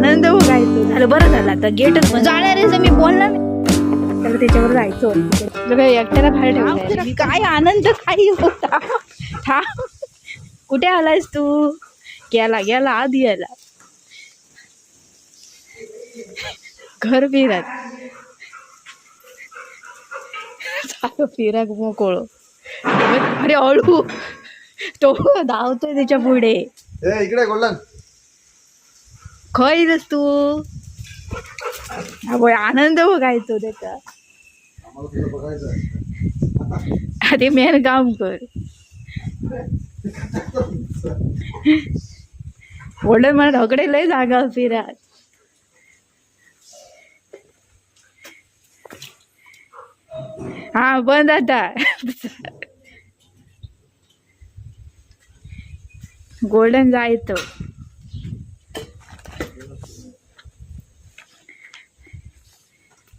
आनंद बघायचो झालं बरं झालं आता. गेटच जाणार आहे मी बोलणार नाही. त्याला त्याच्यावर जायचं एकट्याला बाहेर काय आनंद काही होता. कुठे आलायस तू? गेला गेला आधी गेला घर फिरत. चालू फिरक मोकळ. अरे अळू. तो धावतोय त्याच्या पुढे. ए इकडे गोल्डन खय तू आनंद बघायचो त्याचा आम्हाला आधी मेन काम कर. वडील मला ढोकडे लय जागा फिरात हा बंद आता. गोल्डन जायचं ए तिकडे नको काल चढवलं देऊन टाकेल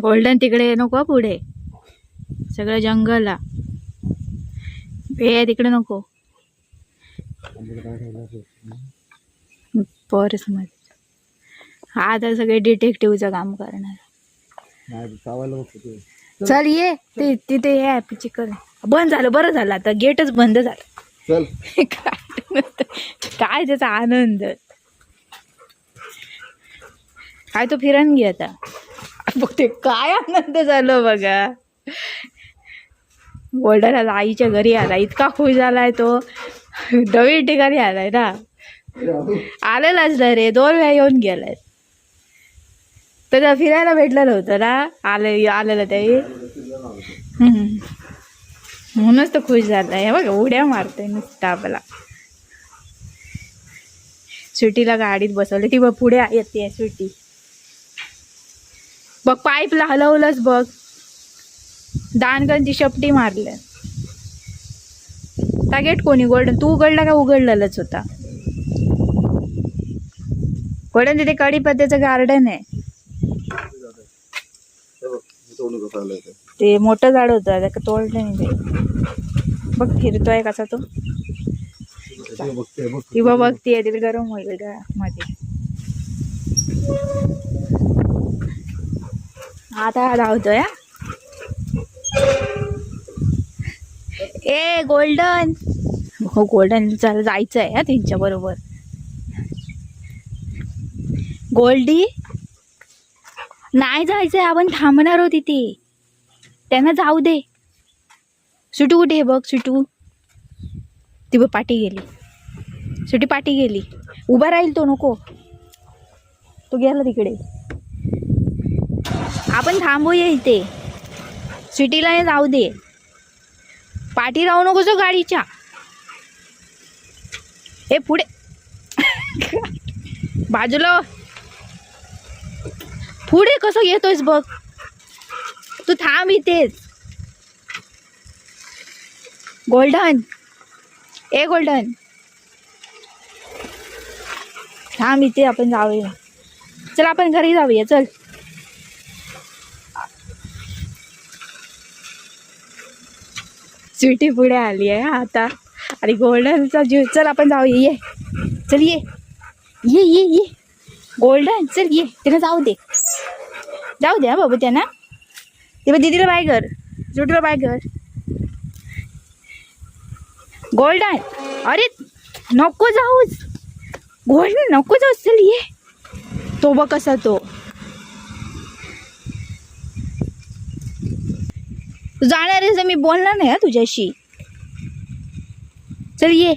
गोल्डन तिकडे नको पुढे. सगळं जंगल हे तिकडे नको. पर्समध्ये. हा आता सगळे डिटेक्टिव्हचं काम करणार. चल ये. ते तिथे हे आहे चिकन बंद झालं बरं झालं आता. गेटच बंद झालं. काय त्याचा आनंद. काय तो फिरण घे आता? बघ ते काय आनंद झालं बघा. गोल्डन आला आईच्या घरी आला इतका खुश झालाय तो. नवीन ठिकाणी आलाय ना. आलेलाच ना रे दोन वेळा येऊन गेलाय. त्याला फिरायला भेटलं नव्हतं ना आले आलेलं ते. म्हणूनच तो खुश झालाय. हे बघा उड्या मारते नुसता आपला. सुटीला गाडीत बसवली ती बघ पुढे येते सुटी बघ पाईपला हलवलंच बघ. दानगंची शपटी मारल्या त्या गेट कोणी गोल्डन तू उघडला का उघडलेलाच होता? गोल्डन तिथे कडीपत्त्याचं गार्डन आहे. हे ते मोठं झाड होतं तोडलं नाही ते. बघ फिरतोय कसा तो. बघ बघतीये तिला गरम होईल मध्ये. आता धावतोय हा. ए गोल्डन. हो गोल्डन चला जायचं आहे त्यांच्या बरोबर. गोल्डी. नाही जायचंय आपण थांबणार आहोत तिथे त्यांना जाऊ दे. सुटू कुठे आहे बघ सुटू. ती बघ पाठी गेली. सुटी पाठी गेली. उभा राहील तो नको. तो गेला तिकडे. आपण थांबूया इथे. सिटीला नाही जाऊ दे. पाठी राहू नको जो गाडीच्या. हे पुढे. बाजूला. पुढे कसं येतोयस बघ. तू थांब इथेच. गोल्डन. ए गोल्डन. थांब इथे आपण जाऊया. चल आपण घरी जाऊया. चल. स्वीटी पुढे आली आहे आता. आणि गोल्डनचा जीव चल आपण जाऊ ये चल ये. ये ये ये. गोल्डन चल ये. त्याला जाऊ दे. जाऊ दे हा बाबू त्यांना. ते बघ दीदीला बाय कर. स्वीटीला बाय कर. गोल्डन. अरे नको जाऊच गोल्डन नको जाऊच चल ये. तो बघ कसा तो. तू जाणार आहेस मी बोलणार नाही हा तुझ्याशी. चल ये.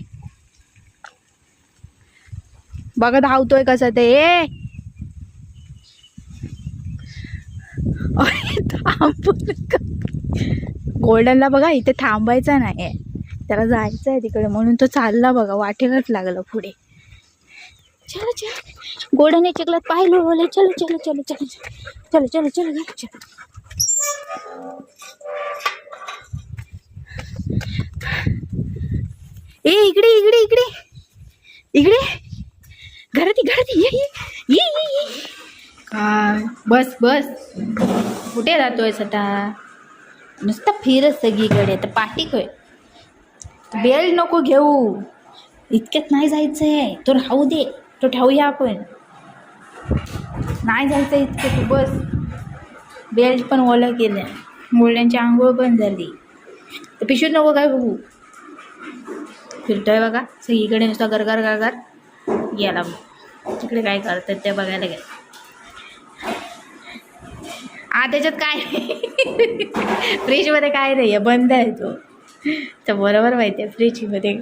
बघा धावतोय कसं ते. ए! थांब गोल्डनला बघा इथे थांबायचं नाही त्याला जायचं आहे तिकडे म्हणून तो चालला बघा वाटेलाच लागलं पुढे. चलो चल. गोल्डन ने चिकलात पाहिलं बोले चलो चलो चलो चलो चलो चलो चलो चलो चलो. ए इकडे इकडे इकडे. इकडे. घरात घरात ये ये ये. ये ये काय? बस बस. कुठे जातोयस आता? नुसतं फिरच सगळीकडे. तर पाठी काय बेल नको घेऊ. इतक्यात नाही जायचं आहे तो राहू दे. तो ठेवूया आपण. नाही जायचं इतकं तू बस. बेल्ट पण ओलं केलं. मुलांची आंघोळ पण झाली. तर पिशूच नको काय बघू. फिरतोय बघा. सगळीकडे नुसता गरगार गरगार गेला मग तिकडे काय करतात ते बघायला गेलं. हा त्याच्यात काय? फ्रीजमध्ये काय नाही आहे बंद आहे तो. तर बरोबर माहिती आहे फ्रीजमध्ये.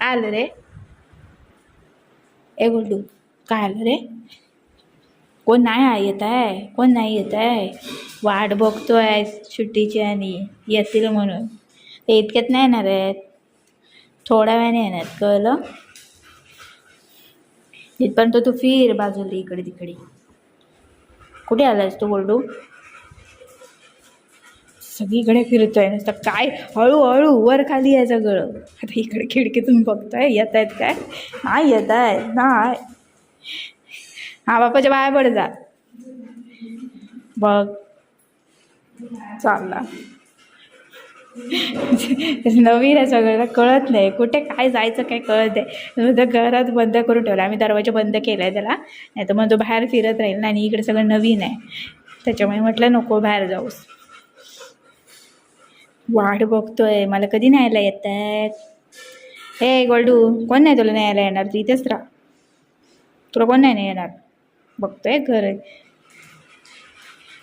काय आलं रे? ए गुड्डू. काय आलं रे? कोण नाही येत आहे? कोण नाही येत आहे? वाट बघतोय सुट्टीची आणि येतील म्हणून. ते इतक्यात नाही येणार आहेत. थोड्या वेळाने येणार कळलं? इथपर्यंत तू फिर बाजूला इकडे तिकडे. कुठे आलास तू गोल्डू सगळीकडे फिरतोय नुसतं. काय? हळूहळू वर खाली आहे सगळं. आता इकडे खिडकीतून बघतोय येत आहेत काय? नाही येत आहे नाही. हा बापाच्या बाया पड जा. बघ. चालला. नवीन आहे सगळं कळत नाही. कुठे काय जायचं काय कळत नाही. तर घरात बंद करून ठेवलं. आम्ही दरवाजा बंद केला आहे त्याला. नाही तर मग तो बाहेर फिरत राहील ना आणि इकडे सगळं नवीन आहे. त्याच्यामुळे म्हटलं नको बाहेर जाऊस. वाट बघतोय. मला कधी न्यायला येत आहेत हे गोल्डू कोण नाही तुला न्यायला येणार? तू इथेच राहा. तुला कोण नाही येणार? बघतोय घर आहे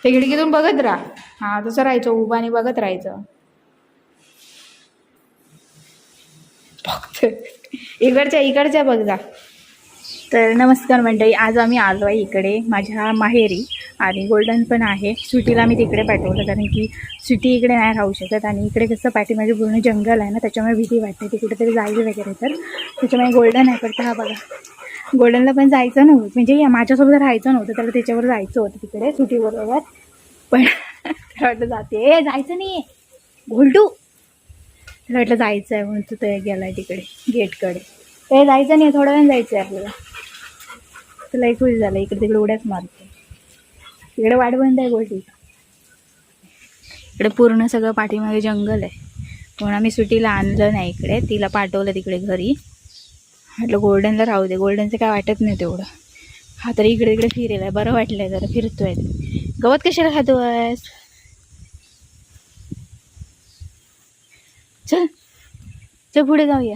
ते खिडकीतून बघत राहा. हां तसं राहायचं उभं आणि बघत राहायचं. बघतोय. इकडच्या इकडच्या बघ जा. तर नमस्कार मंडळी आज आम्ही आलो आहे इकडे माझ्या माहेरी आणि गोल्डन पण आहे. सुटीला मी तिकडे पाठवलं कारण की सुटी इकडे नाही राहू शकत आणि इकडे कसं पाठीमागे पूर्ण जंगल आहे ना त्याच्यामुळे भीती वाटते ती कुठेतरी जाईल वगैरे तर. त्याच्यामुळे गोल्डन आहे तर हा बघा. गोल्डनला पण जायचं नव्हतं. म्हणजे या माझ्यासोबत राहायचं नव्हतं त्याला त्याच्यावर जायचं होतं तिकडे सुटीबरोबर पण त्याला वाटलं जाते. जायचं नाही आहे गोल्डू त्याला वाटलं जायचं आहे म्हणून तू ते गेला आहे तिकडे गेटकडे. ते जायचं नाही थोड्या वेळ जायचं आहे आपल्याला. तुला एक खुश झालं इकडे तिकडे उड्याच मारतो इकडे वाट बंद आहे गोल्डी इकडे पूर्ण सगळं पाठीमागे जंगल आहे. म्हणून आम्ही सुटीला आणलं नाही इकडे तिला पाठवलं तिकडे घरी. म्हटलं गोल्डनला राहू दे. गोल्डनचं काय वाटत नाही तेवढं. हा तर इकडे इकडे फिरेल. आहे बरं वाटलं आहे जरा. फिरतोय. गवत कशाला खातो आहेस चल. चल पुढे जाऊया.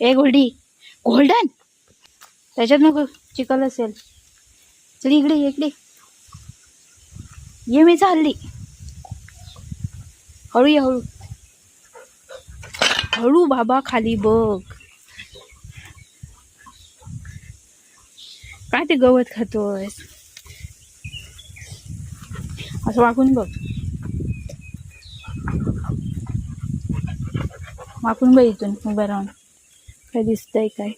ए गोल्डी गोल्डन त्याच्यात नको. चिकल असेल. चल इकडे इकडे. ये मी चालली. हळू ये हळू. हळू बाबा खाली बघ. काय ते गवत खातोय असं वाकून बघ. वाकून बघ इथून उभं राहून. काय दिसतंय काय?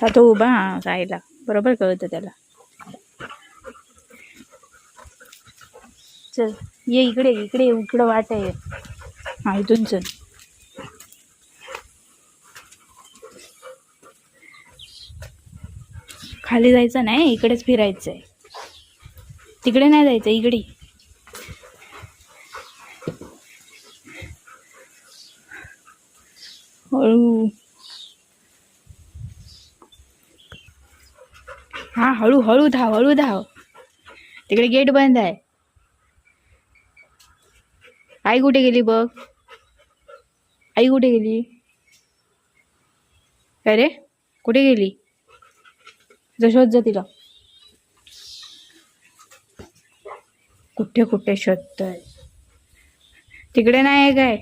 का तो उभा हा राहिला बरोबर कळतं त्याला. चल ये इकडे इकडे इकडं वाट आहे. हा इथून चल. खाली जायचं नाही इकडेच फिरायचं आहे तिकडे नाही जायचं इकडे हळू. हा हळू हळू धाव हळू धाव. तिकडे गेट बंद आहे. आई कुठे गेली बघ? आई कुठे गेली? अरे कुठे गेली? शोध जा तिला. कुठे कुठे शोधतोय? तिकडे नाही आहे काय?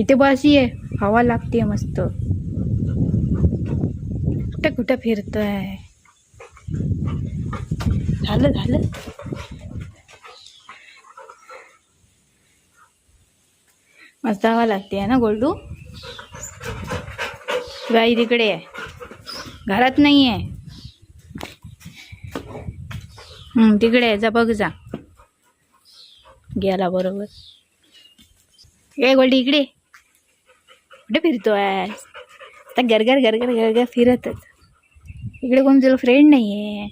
इथे बस आहे. हवा लागते मस्त. कुठे कुठे फिरतोय? झालं झालं. मस्त हवा लागते आहे ना गोल्डू? गाई तिकडे आहे. घरात नाही आहे तिकडे जा बघ जा. गेला बरोबर. ए गोल्डी इकडे. कुठे फिरतोय आता गरगर गरगर गरगर फिरतच. इकडे कोण तुला फ्रेंड नाही आहे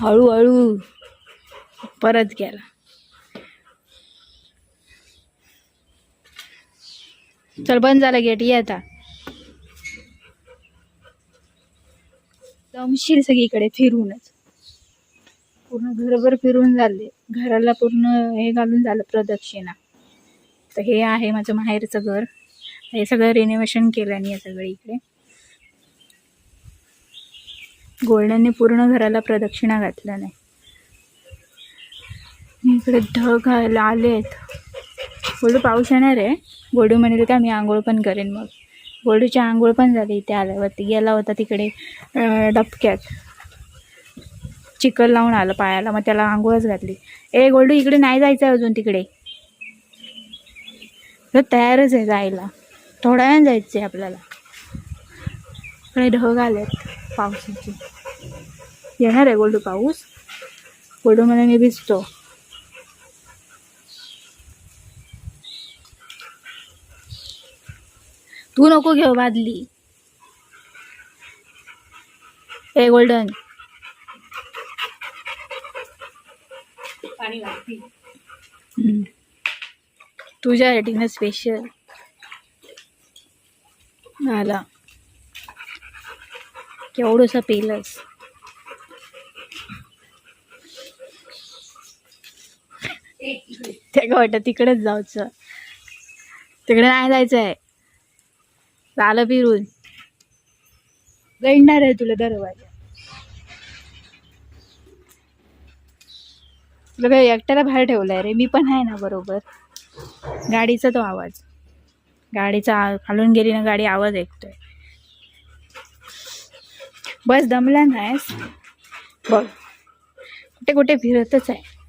हळूहळू परत गेला. चल बंद झाला गेट ये आता. दमशील सगळीकडे फिरूनच. पूर्ण घरभर फिरून झाले. घराला पूर्ण हे घालून झालं प्रदक्षिणा. तर हे आहे माझं माहेरचं घर. हे सगळं रिनोव्हेशन केलं आणि सगळं इकडे. गोल्डनने पूर्ण घराला प्रदक्षिणा घातलं नाही. इकडे ढग आले आलेत. गोल्डू पाऊस येणार आहे? गोडू म्हणेल का मी आंघोळ पण करेन मग. गोडूची आंघोळ पण झाली इथे आल्यावरती गेला होता तिकडे डबक्यात. चिकल लावून आलं पायाला मग त्याला आंघोळच घातली. ए गोल्डू इकडे नाही जायचं आहे अजून तिकडे. तर तयारच आहे जायला. थोड्या वेळ जायचं आहे आपल्याला. इकडे ढग आलेत पावसाचे. येणार आहे गोल्डू पाऊस? गोल्डू मला मी भिजतो. तू नको घेऊ बादली. ए गोल्डन हम्म. तुझ्यासाठी स्पेशल झाला केवढंसं पेलस. ते का वाटत तिकडेच जायचं तिकडे नाही जायचं आहे झालं फिरून. गळणार आहे तुला दरवाजा. तुला काय एकट्याला बाहेर ठेवलाय रे? मी पण आहे ना बरोबर. गाडीचा तो आवाज. गाडीचा आ- खालून गेली ना गाडी आवाज ऐकतोय. बस दमला नाहीस? बघ. कुठे कुठे फिरतच आहे.